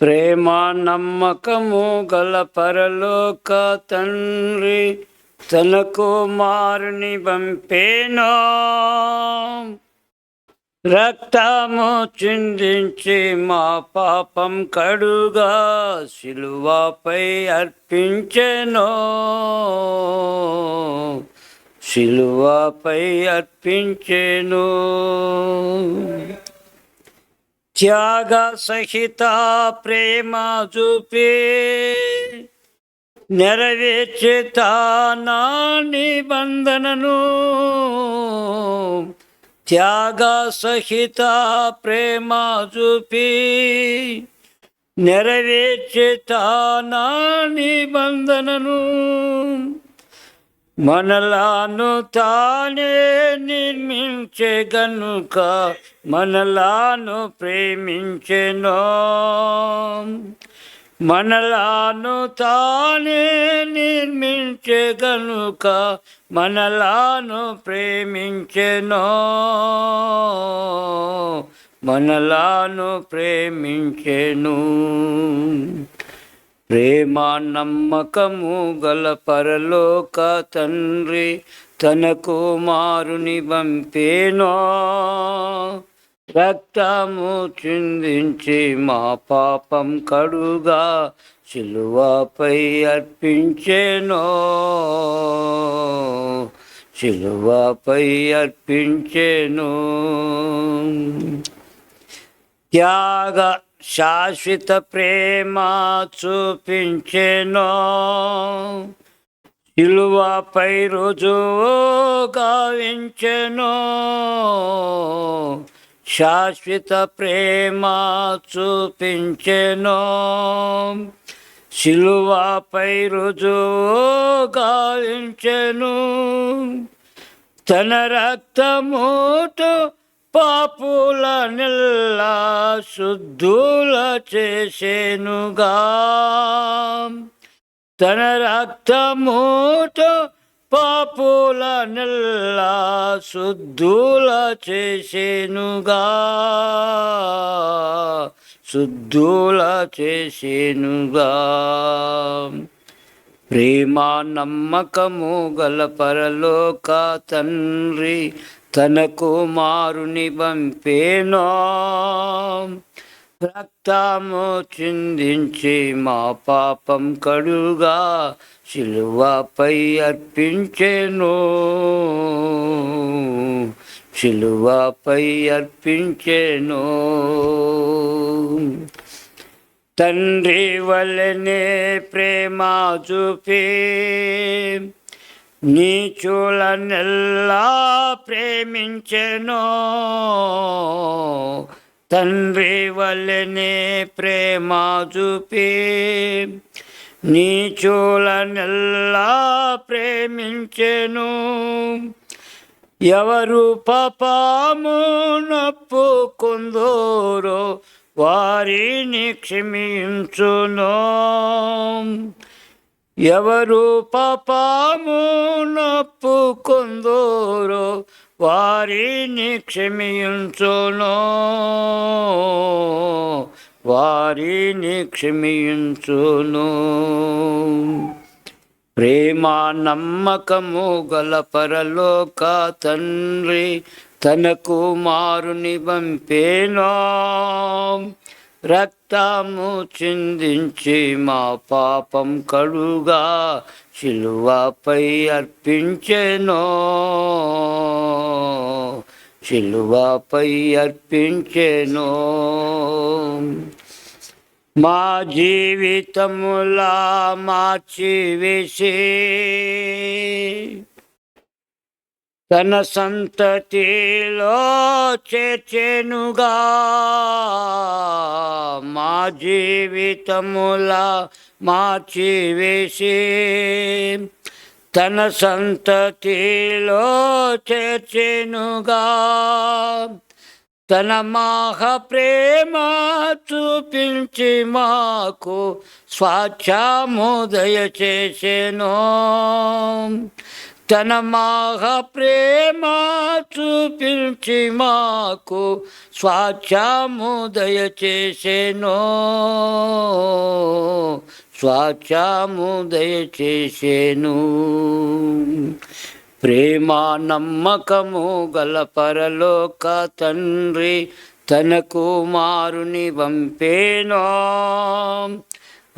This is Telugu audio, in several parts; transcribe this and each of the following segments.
ప్రేమ నమ్మకము గల పరలోక తండ్రి తన కుమారుని పంపేనో? రక్తము చిందించి మా పాపం కడుగా శిలువపై అర్పించెను. శిలువపై అర్పించెను. త్యాగ సహిత ప్రేమ చూపి నెరవేర్చేత నా నిబంధనను త్యాగ సహిత ప్రేమ చూపి నెరవేర్చేత నా నిబంధనను మనలాను తానే నిర్మించే గనుక మనలాను ప్రేమించెనో. మనలాను తానే నిర్మించే గనుక మనలాను ప్రేమించెనో. మనలాను ప్రేమించెను. ప్రేమ నమ్మకము గల పరలోక తండ్రి తన కుమారుని పంపేనో. రక్తము చిందించి మా పాపం కడుగా శిలువపై అర్పించేనో. శిలువపై అర్పించేను. త్యాగ శాశ్వత ప్రేమ చూపించెనో. ఇలువపై రుజువు గావించెను. శాశ్వత ప్రేమ చూపించెను. శిలువపై రుజువు గావించెను. తన రక్తముతో పాపుల నెల్లా శుద్ధుల చేసేనుగా. తన రక్తముతో పాపుల నెల్లా శుద్ధుల చేసేనుగా. శుద్ధుల చేసేనుగా. ప్రేమ నమ్మకము గల పరలోక తండ్రి తన కుమారుని పంపేనో? రక్తము చిందించి మా పాపం కడుగా శిలువపై అర్పించేను. శిలువపై అర్పించేను. తండ్రి వలనే ప్రేమ చూపే నీచులనెల్లా ప్రేమించెను. తండ్రి వల్లనే ప్రేమ చూపి. నీచులనెల్లా ప్రేమించెను. ఎవరు పాపము నప్పుకుందోరో వారిని క్షమించునో. ఎవరు పాపము నప్పుకుందోరో వారిని క్షమించును. వారిని క్షమించును. ప్రేమ నమ్మకము గల పరలోక తండ్రి తన కుమారుని పంపేనా రక్తము చిందించి మా పాపం కడుగా శిలువపై అర్పించెనో. శిలువపై అర్పించెనో. మా జీవితములా మార్చివేసి తన సంతతిలో చేచెనుగా మా జీవితములా మార్చివేసి. తన సంతతిలో చేచెనుగా తన మాహ ప్రేమ చూపించి మాకు స్వాచ్ఛము దయచేసెను తన మాహ ప్రేమ చూపించి మాకు స్వాచ్ఛము దయచేసెను స్వాచ్ఛము దయచేసెను ప్రేమ నమ్మకము గల పరలోక తండ్రి తన కుమారుని పంపేనో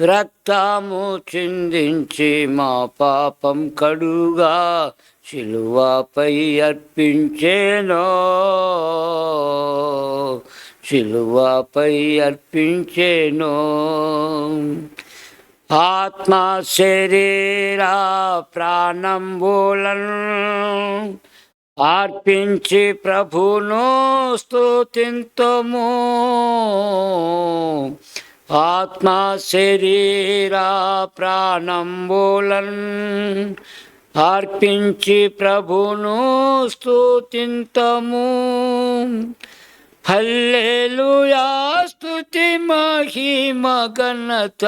రక్తము చిందించి మా పాపం కడుగా శిలువపై అర్పించేనో. శిలువపై అర్పించేనో. ఆత్మ శరీర ప్రాణంబులను అర్పించి ప్రభును స్తుతింతము. ఆత్మా శరీరా ప్రాణంబులను అర్పించి ప్రభును స్థుతింతము హల్లెలూయా స్తుతి మహిమ ఘనత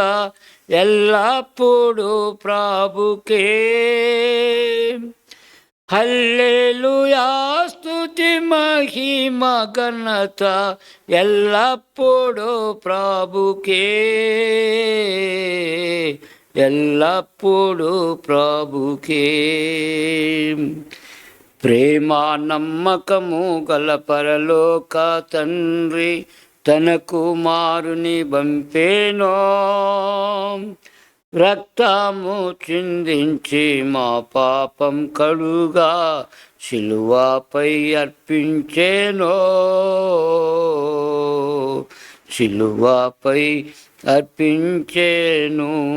ఎల్లప్పుడూ ప్రభుకే. హల్లెలూయా మహిమ ఘనత ఎల్లప్పుడూ ప్రభుకే. ఎల్లప్పుడూ ప్రభుకే. ప్రేమ నమ్మకము గల పరలోక తండ్రి తన కుమారుని పంపేనో రక్తము చిందించి మా పాపం కడుగా శిలువపై అర్పించేనో. శిలువపై అర్పించేను.